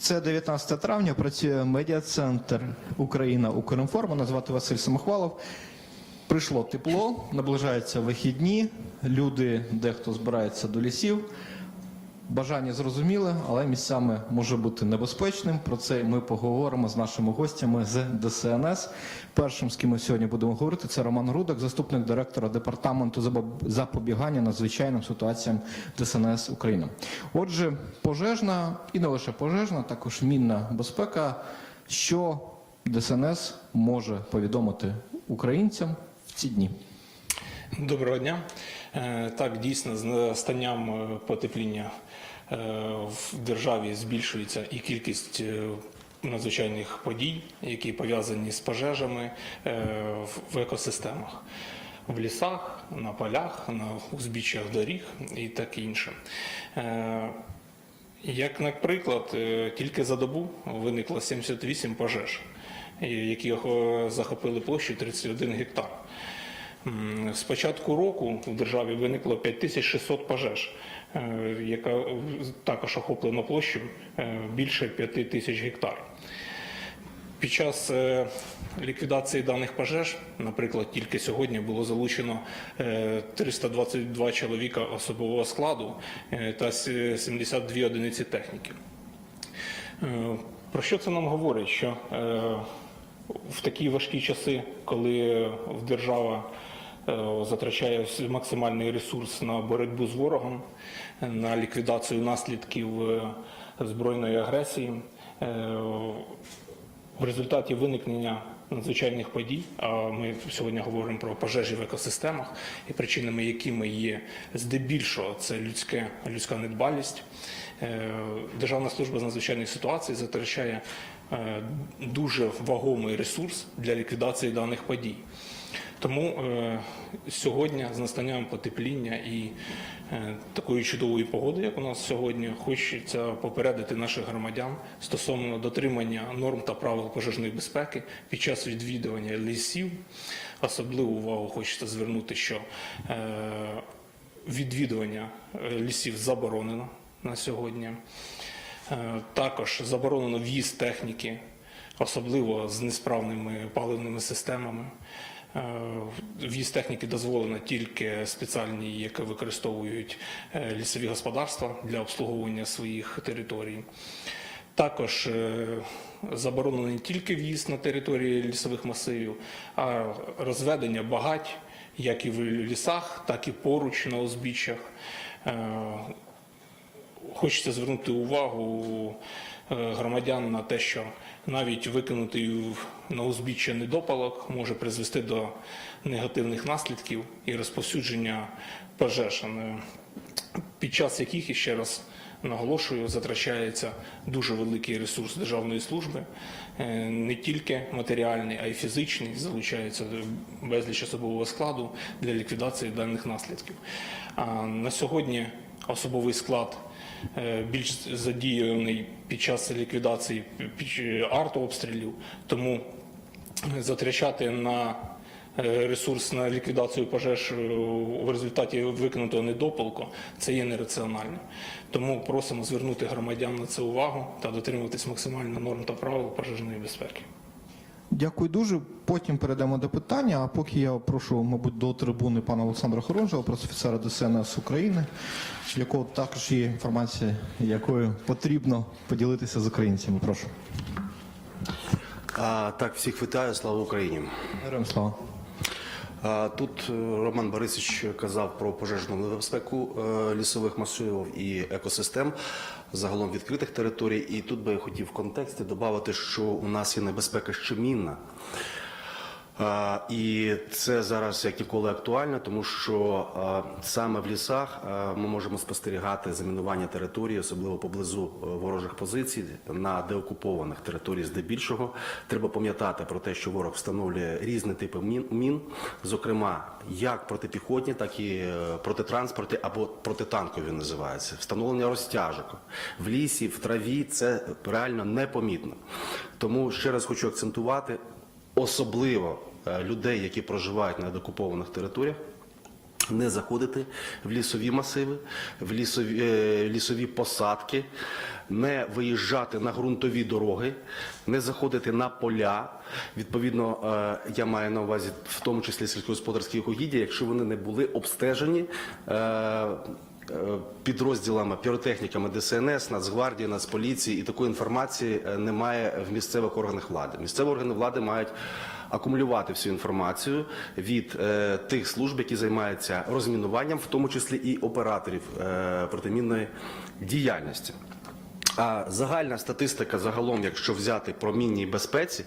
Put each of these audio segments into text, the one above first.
Це 19 травня. Працює медіа-центр Україна Укрінформ. Мене звати Василь Самохвалов. Прийшло тепло, наближаються вихідні. Люди, дехто збирається до лісів. Бажання зрозуміле, але місцями може бути небезпечним. Про це ми поговоримо з нашими гостями з ДСНС. Першим, з ким ми сьогодні будемо говорити, це Роман Рудак, заступник директора департаменту запобігання надзвичайним ситуаціям ДСНС України. Отже, пожежна і не лише пожежна, також мінна безпека. Що ДСНС може повідомити українцям в ці дні? Доброго дня. Е, Так, дійсно, з настанням е, потепління в державі збільшується і кількість е, надзвичайних подій, які пов'язані з пожежами е, в- екосистемах. В лісах, на полях, на узбіччях доріг і таке інше. Е, Як наприклад, е, тільки за добу виникло 78 пожеж, е, які захопили площу 31 гектар. З початку року в державі виникло 5600 пожеж, е, яка е, також охоплено площу е, більше 5 тисяч гектар. Під час е, ліквідації даних пожеж, наприклад, тільки сьогодні було залучено е, 322 чоловіка особового складу та 72 одиниці техніки. Про що це нам говорить? Що в такі важкі часи, коли в держава затрачає максимальний ресурс на боротьбу з ворогом, е, на ліквідацію наслідків е, збройної агресії, е, в результаті виникнення надзвичайних подій, а ми сьогодні говоримо про пожежі в екосистемах, і причинами якими є здебільшого це людське, людська недбалість. Е, Державна служба з надзвичайних ситуацій затрачає е, дуже вагомий ресурс для ліквідації даних подій. Тому е, сьогодні з настанням потепління і е, такої чудової погоди, як у нас сьогодні, хочеться попередити наших громадян стосовно дотримання норм та правил пожежної безпеки під час відвідування лісів. Особливу увагу хочеться звернути, що е, відвідування лісів заборонено на сьогодні. Також заборонено в'їзд техніки, особливо з несправними паливними системами. Е, В'їзд техніки дозволено тільки спеціальні, які використовують е, лісові господарства для обслуговування своїх територій. Також е, заборонено не тільки в'їзд на території лісових масивів, а розведення багать як і в лісах, так і поруч на узбіччях. Хочеться звернути увагу е, громадян на те, що навіть викинутий на узбіччя недопалок може призвести до негативних наслідків і розповсюдження пожеж, е, під час яких, ще раз наголошую, затрачається дуже великий ресурс державної служби, е, не тільки матеріальний, а й фізичний. Залучається безліч особового складу для ліквідації даних наслідків. На сьогодні особовий склад більш задіяний під час ліквідації артобстрілів, тому затрачати на е, ресурс на ліквідацію пожеж е, в результаті викинутого недопалку це є нераціональним. Тому просимо звернути громадян на це увагу та дотримуватись максимально норм та правил пожежної безпеки. Дякую дуже. Потім перейдемо до питання. А поки я прошу, мабуть, до трибуни пана Олександра Хорунжого, пресофіцера ДСНС України, якого також є інформація, якою потрібно поділитися з українцями. Прошу. А, так, всіх вітаю, слава Україні. Героям слава. Тут е, Роман Борисович казав про пожежну небезпеку е, лісових масивів і екосистем, загалом відкритих територій. І тут би я хотів в контексті додати, що у нас є небезпека щемінна. І це зараз як ніколи актуально, тому що саме в лісах ми можемо спостерігати замінування території, особливо поблизу е, ворожих позицій на деокупованих територіях здебільшого. Треба пам'ятати про те, що ворог встановлює різні типи мін, зокрема як протипіхотні, так і е, протитранспорти або протитанкові називаються. Встановлення розтяжок в лісі, в траві це реально непомітно. Тому ще раз хочу акцентувати особливо людей, які проживають на декупованих територіях, не заходити в лісові масиви, в лісові, е, лісові посадки, не виїжджати на ґрунтові дороги, не заходити на поля. Відповідно, е, я маю на увазі в тому числі сільськогосподарські угіддя, якщо вони не були обстежені. е, е, Підрозділами, піротехніками ДСНС, Нацгвардії, Нацполіції і такої інформації е, немає в місцевих органах влади. Місцеві органи влади мають акумулювати всю інформацію від е, тих служб, які займаються розмінуванням, в тому числі і операторів е, протимінної діяльності. А загальна статистика загалом, якщо взяти про мінній безпеці,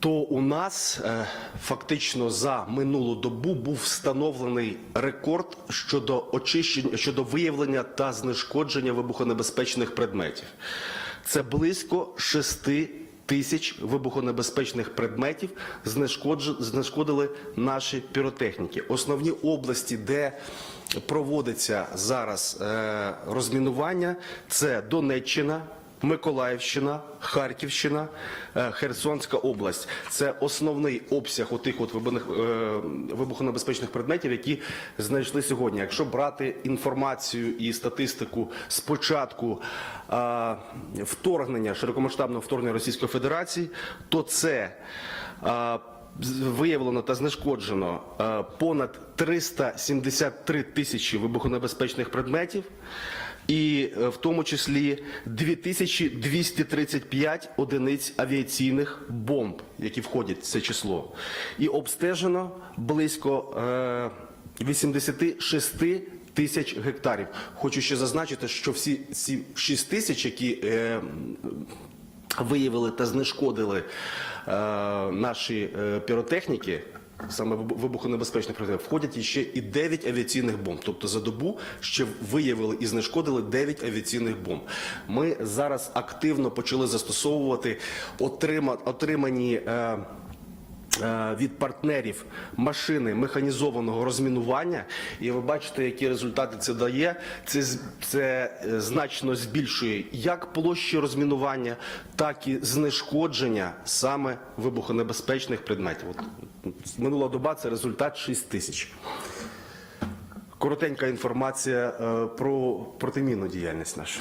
то у нас е, фактично за минулу добу був встановлений рекорд щодо очищення щодо виявлення та знешкодження вибухонебезпечних предметів. Це близько 6 тисяч вибухонебезпечних предметів знешкодили наші піротехніки. Основні області, де проводиться зараз е, розмінування, це Донеччина. Миколаївщина, Харківщина, е, Херсонська область це основний обсяг отих от е, вибухонебезпечних предметів, які знайшли сьогодні. Якщо брати інформацію і статистику з початку е, вторгнення широкомасштабного вторгнення Російської Федерації, то це виявлено та знешкоджено понад 373 тисячі вибухонебезпечних предметів і е, в тому числі 2235 одиниць авіаційних бомб, які входять в це число. І обстежено близько е, 86 тисяч гектарів. Хочу ще зазначити, що всі ці 6 тисяч, які е, виявили та знешкодили е, наші е, піротехніки. Саме вибухонебезпечних предметів, входять іще і 9 авіаційних бомб. Тобто за добу ще виявили і знешкодили 9 авіаційних бомб. Ми зараз активно почали застосовувати отрима, отримані. Е, е, від партнерів машини механізованого розмінування, і ви бачите, які результати це дає. Це, це е, значно збільшує як площі розмінування, так і знешкодження саме вибухонебезпечних предметів. От, минула доба це результат 6 тисяч. Коротенька інформація е, про протимінну діяльність нашу.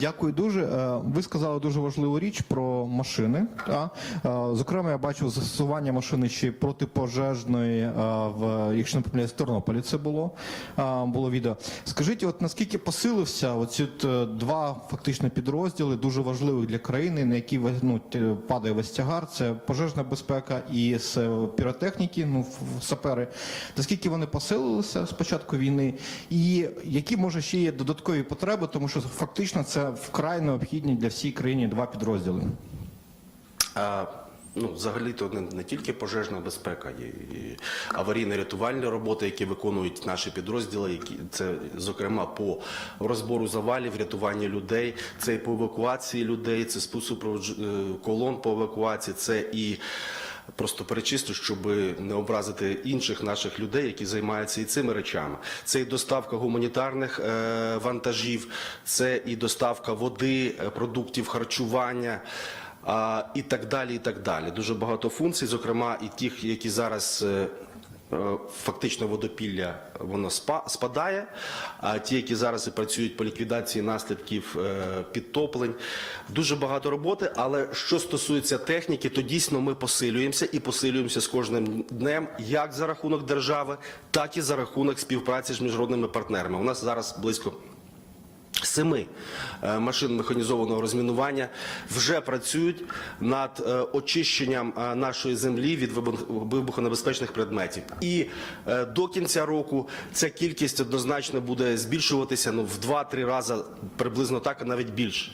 Дякую дуже. Е, Ви сказали дуже важливу річ про машини. Е, Зокрема, я бачив застосування машини ще протипожежної е, в, якщо не помиляюсь, в Тернополі це було, було відео. Скажіть, от наскільки посилився оці два фактично підрозділи, дуже важливих для країни, на які ну, падає весь тягар, це пожежна безпека і з піротехніки, ну, сапери. Наскільки вони посилилися з початку війни, і які може ще є додаткові потреби, тому що фактично це вкрай необхідні для всієї країни два підрозділи. А, ну, взагалі то не, не тільки пожежна безпека, є і аварійно-рятувальні роботи, які виконують наші підрозділи, які це зокрема по розбору завалів, рятуванню людей, це і по евакуації людей, це спосіб колон по евакуації, це і. Просто перечислю, щоб не образити інших наших людей, які займаються і цими речами. Це і доставка гуманітарних е, вантажів, це і доставка води, е, продуктів харчування і так далі. І так далі. Дуже багато функцій, зокрема, і тих, які зараз. Е, е, Фактично водопілля воно спа- спадає, а ті, які зараз і працюють по ліквідації наслідків е, підтоплень, дуже багато роботи. Але що стосується техніки, то дійсно ми посилюємося і посилюємося з кожним днем, як за рахунок держави, так і за рахунок співпраці з міжнародними партнерами. У нас зараз близько Семи е, машин механізованого розмінування вже працюють над е, очищенням е, нашої землі від вибухонебезпечних предметів. І до кінця року ця кількість однозначно буде збільшуватися ну, в 2-3 рази, приблизно так, а навіть більше.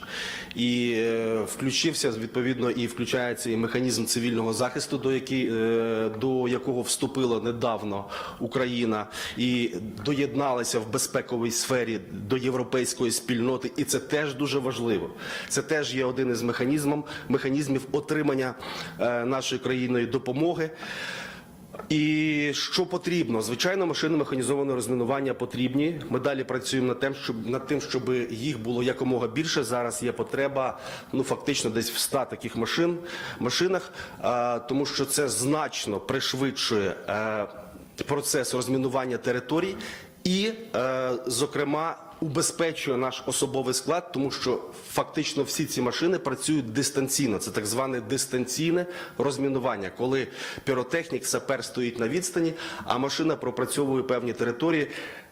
І включився відповідно і включається і механізм цивільного захисту, до, який, до якого вступила недавно Україна і доєдналася в безпековій сфері до європейської спільноти, і це теж дуже важливо. Це теж є один із механізмів, механізмів отримання е, нашою країною допомоги. І що потрібно? Звичайно, машини механізованого розмінування потрібні. Ми далі працюємо над тим, щоб над тим, щоб їх було якомога більше. Зараз є потреба, ну фактично, десь в 100 таких машин машинах, а, тому що це значно пришвидшує. е, процес розмінування територій і, е, зокрема, убезпечує наш особовий склад, тому що фактично всі ці машини працюють дистанційно. Це так зване дистанційне розмінування, коли піротехнік, сапер стоїть на відстані, а машина пропрацьовує певні території.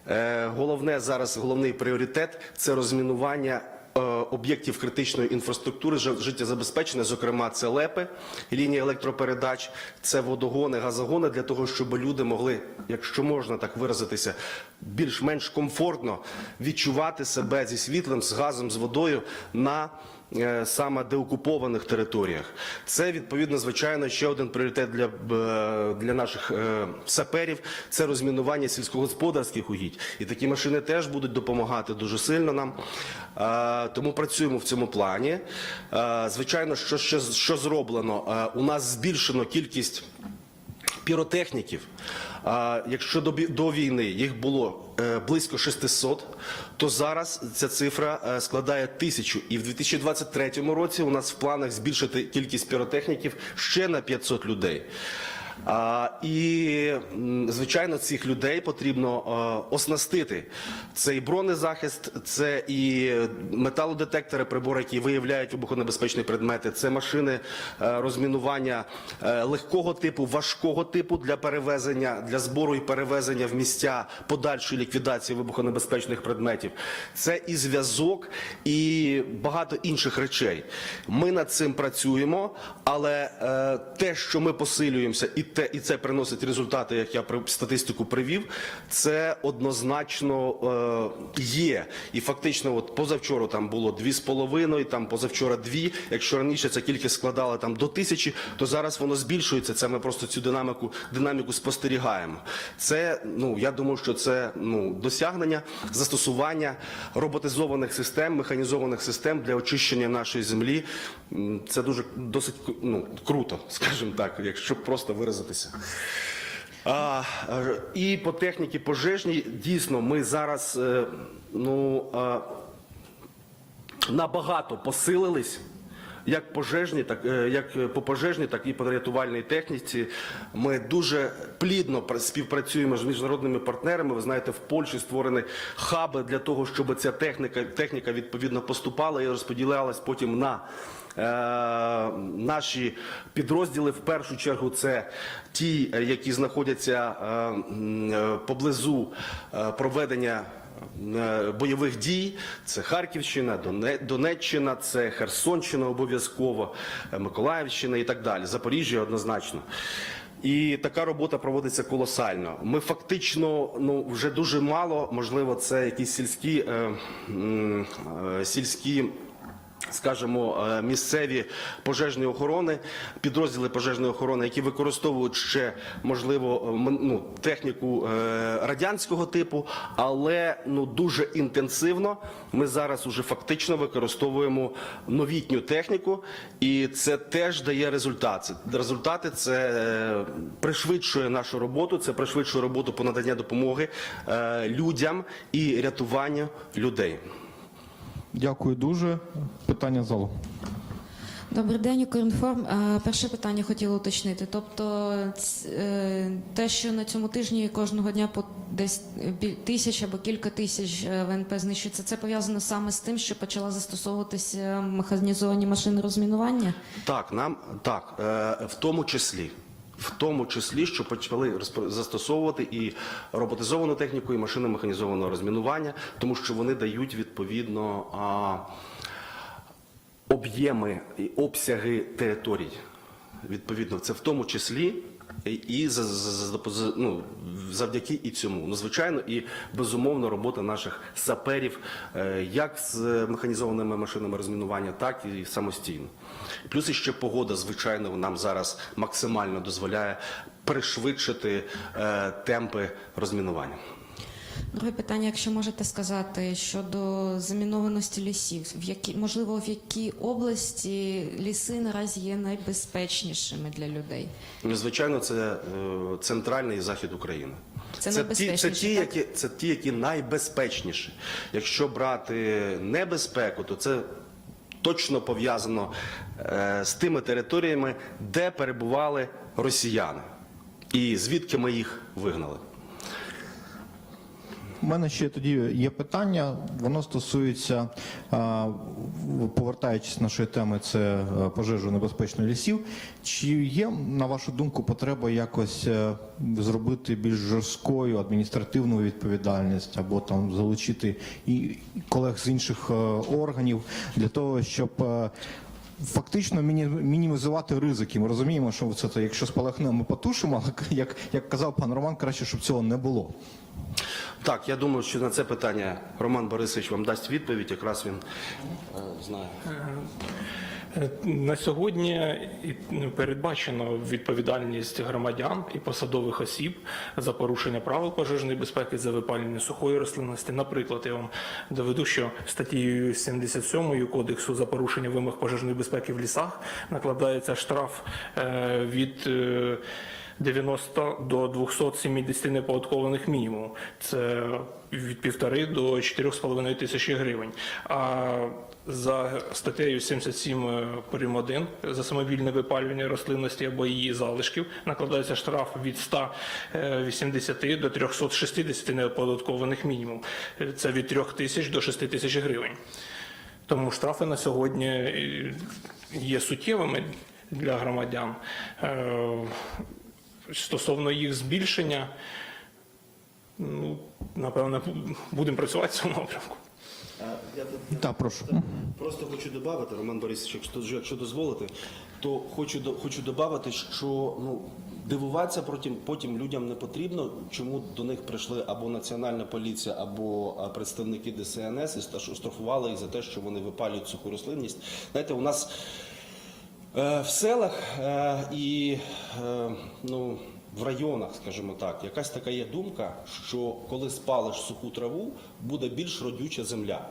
Е, Головне зараз, головний пріоритет це розмінування об'єктів критичної інфраструктури жи- життєзабезпечення, зокрема, це лепи, лінії електропередач, це водогони, газогони для того, щоб люди могли, якщо можна так виразитися, більш-менш комфортно відчувати себе зі світлом, з газом, з водою на е, саме деокупованих територіях. Це відповідно, звичайно, ще один пріоритет для, е, для наших е, саперів це розмінування сільськогосподарських угідь. І такі машини теж будуть допомагати дуже сильно нам. Е, Тому працюємо в цьому плані. Е, Звичайно, що, що, що зроблено? Е, У нас збільшено кількість піротехніків. А, якщо до, до війни їх було е, близько 600, то зараз ця цифра е, складає тисячу. І в 2023 році у нас в планах збільшити кількість піротехніків ще на 500 людей. І, звичайно, цих людей потрібно е, оснастити. Це і бронезахист, це і металодетектори, прибори, які виявляють вибухонебезпечні предмети, це машини е, розмінування е, легкого типу, важкого типу для перевезення, для збору і перевезення в місця подальшої ліквідації вибухонебезпечних предметів. Це і зв'язок, і багато інших речей. Ми над цим працюємо, але те, що ми посилюємося, і те, і це приносить результати, як я статистику привів, це однозначно е, є. І фактично, от позавчора там було дві з половиною, там позавчора дві. Якщо раніше ця кількість складала там до тисячі, то зараз воно збільшується. Це ми просто цю динаміку, динаміку спостерігаємо. Це ну я думаю, що це ну досягнення застосування роботизованих систем, механізованих систем для очищення нашої землі. Це дуже досить ну, круто, скажімо так, якщо просто виразитися. А, і по техніці пожежній дійсно ми зараз е, ну, набагато посилились. Як пожежні, так е, як по пожежній, так і по рятувальній техніці. Ми дуже плідно співпрацюємо з міжнародними партнерами. Ви знаєте, в Польщі створені хаби для того, щоб ця техніка, техніка відповідно поступала і розподілялась потім на наші підрозділи. В першу чергу це ті, е, які знаходяться е, е, поблизу е, проведення е, бойових дій. Це Харківщина, Доне- Донеччина, це Херсонщина обов'язково, е, Миколаївщина і так далі. Запоріжжя однозначно. І така робота проводиться колосально. Ми фактично ну вже дуже мало, можливо, це якісь сільські е, е, сільські скажімо, е, місцеві пожежні охорони, підрозділи пожежної охорони, які використовують ще можливо ну, техніку е, радянського типу, але ну дуже інтенсивно ми зараз уже фактично використовуємо новітню техніку, і це теж дає результат. Це- Результати це е, пришвидшує нашу роботу, це пришвидшує роботу по наданню допомоги е, людям і рятуванню людей. Дякую дуже. Питання залу. Добрий день, Укрінформ. Е, Перше питання хотіла уточнити. Тобто, е, те, що на цьому тижні кожного дня по десь тисяч або кілька тисяч е, ВНП знищується, це пов'язано саме з тим, що почала застосовуватися механізовані машини розмінування? Так, нам так, е, в тому числі. В тому числі, що почали застосовувати і роботизовану техніку, і машини механізованого розмінування, тому що вони дають відповідно об'єми і обсяги територій. Відповідно, це в тому числі і- за, за- за- ну, завдяки і цьому. Ну, звичайно, і безумовно робота наших саперів, е, як з механізованими машинами розмінування, так і самостійно. Плюс іще погода, звичайно, нам зараз максимально дозволяє пришвидшити е, темпи розмінування. Друге питання, якщо можете сказати, щодо замінованості лісів, в які можливо в якій області ліси наразі є найбезпечнішими для людей? Ну, Звичайно, це е, центральний захід України. Це ті, це, ті, так? які, це ті, які найбезпечніші. Якщо брати небезпеку, то це точно пов'язано е, з тими територіями, де перебували росіяни. і звідки ми їх вигнали. У мене ще тоді є питання. Воно стосується, повертаючись нашої теми, це е, пожежу небезпечних лісів. Чи є, на вашу думку, потреба якось е, зробити більш жорсткою адміністративну відповідальність або там залучити і колег з інших е, органів для того, щоб Фактично мінімізувати ризики. Ми розуміємо, що це, то, якщо спалахне, ми потушимо, але як, як казав пан Роман, краще, щоб цього не було. Так, я думаю, що на це питання Роман Борисович вам дасть відповідь, якраз він е, знає. Е, На сьогодні і передбачено відповідальність громадян і посадових осіб за порушення правил пожежної безпеки за випалювання сухої рослинності. Наприклад, я вам доведу, що статтею 77 кодексу за порушення вимог пожежної безпеки в лісах накладається штраф е, від е, 90 до 270 неподаткованих мінімум. Це від півтори до 4,5 тисячі гривень. А за статтею 77 е, прим. 1 за самовільне випалювання рослинності або її залишків накладається штраф від 180 до 360 неоподаткованих мінімум. Е, Це від 3 тисяч до 6 тисяч гривень. Тому штрафи на сьогодні е, є суттєвими для громадян. Е, Стосовно їх збільшення, ну, напевно, будемо працювати в цьому напрямку. Я тут Так, прошу. Просто хочу додати, Роман Борисович, якщо, якщо дозволите, то хочу до- хочу додати, що ну дивуватися потім, потім людям не потрібно, чому до них прийшли або національна поліція, або представники ДСНС і штрафували їх за те, що вони випалюють суху рослинність. Знаєте, у нас Е, В селах е, і е, ну, в районах, скажімо так, якась така є думка, що коли спалиш суху траву, буде більш родюча земля.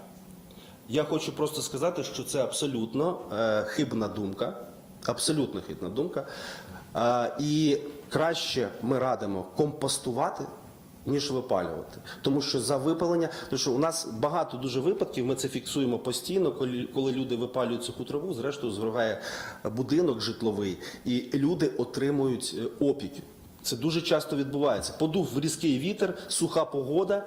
Я хочу просто сказати, що це абсолютно е, хибна думка, абсолютно хибна думка. Е, і краще ми радимо компостувати. Ніж випалювати, тому що за випалення, тому що у нас багато дуже випадків. Ми це фіксуємо постійно, коли, коли люди випалюють суху траву, зрештою згорає будинок житловий, і люди отримують е, опіки. Це дуже часто відбувається. Подув різкий вітер, суха погода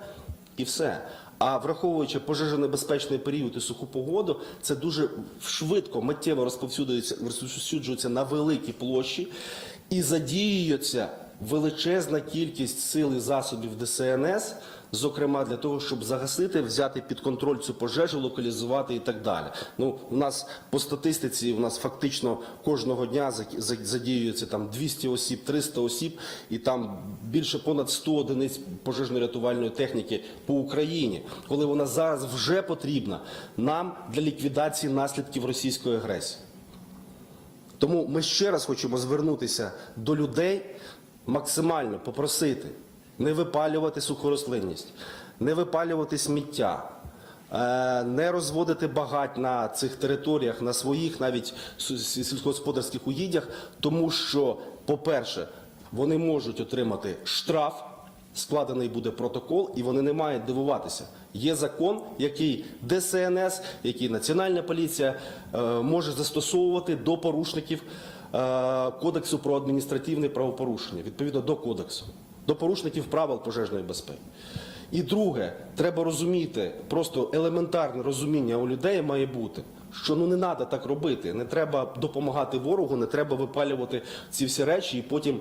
і все. А враховуючи пожежонебезпечний період і суху погоду, це дуже швидко, миттєво розповсюджується, розповсюджується на великі площі і задіюється величезна кількість сил і засобів ДСНС, зокрема для того, щоб загасити, взяти під контроль цю пожежу, локалізувати і так далі. Ну, у нас по статистиці, у нас фактично кожного дня за- за- задіюється там 200 осіб, 300 осіб, і там більше понад 100 одиниць пожежно-рятувальної техніки по Україні, коли вона зараз вже потрібна нам для ліквідації наслідків російської агресії. Тому ми ще раз хочемо звернутися до людей, максимально попросити не випалювати сухорослинність, не випалювати сміття, е, не розводити багать на цих територіях, на своїх навіть сільськогосподарських угіддях, тому що, по-перше, вони можуть отримати штраф. Складений буде протокол, і вони не мають дивуватися. Є закон, який ДСНС, який Національна поліція е, може застосовувати до порушників е, Кодексу про адміністративне правопорушення, відповідно до кодексу, до порушників правил пожежної безпеки. І друге, треба розуміти, просто елементарне розуміння у людей має бути, що ну не треба так робити. Не треба допомагати ворогу, не треба випалювати ці всі речі, і потім,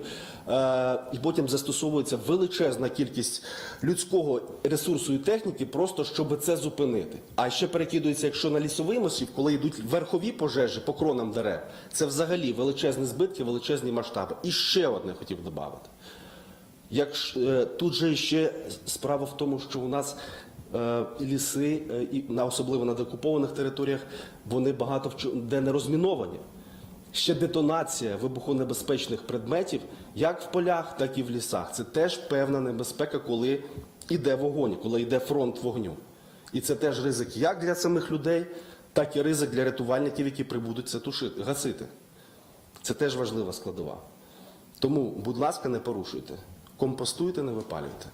е, і потім застосовується величезна кількість людського ресурсу і техніки, просто щоб це зупинити. А ще перекидується, якщо на лісовий масив, коли йдуть верхові пожежі по кронам дерев, це взагалі величезні збитки, величезні масштаби. І ще одне хотів додати. Як е, тут же ще справа в тому, що у нас е, ліси, е, і на особливо на деокупованих територіях, вони багато в чо- де не розміновані. Ще детонація вибухонебезпечних предметів, як в полях, так і в лісах. Це теж певна небезпека, коли йде вогонь, коли йде фронт вогню. І це теж ризик як для самих людей, так і ризик для рятувальників, які прибудуть це тушити, гасити. Це теж важлива складова. Тому, будь ласка, не порушуйте. Компостуйте, не випалюйте.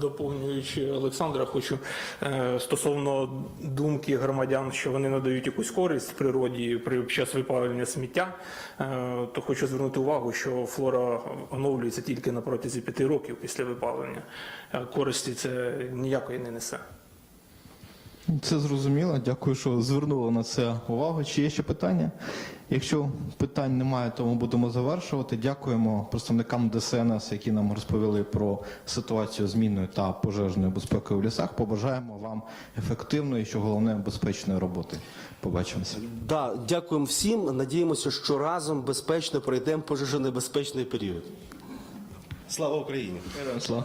Доповнюючи Олександра, хочу е, стосовно думки громадян, що вони надають якусь користь природі при час випалення сміття, е, то хочу звернути увагу, що флора оновлюється тільки на протязі п'яти років після випалення. Е, Користі це ніякої не несе. Це зрозуміло. Дякую, що звернули на це увагу. Чи є ще питання? Якщо питань немає, то ми будемо завершувати. Дякуємо представникам ДСНС, які нам розповіли про ситуацію з мінною та пожежною безпекою в лісах. Побажаємо вам ефективної, що головне безпечної роботи. Побачимося. Да, дякуємо всім. Надіємося, що разом безпечно пройдемо пожежонебезпечний період. Слава Україні! Слава.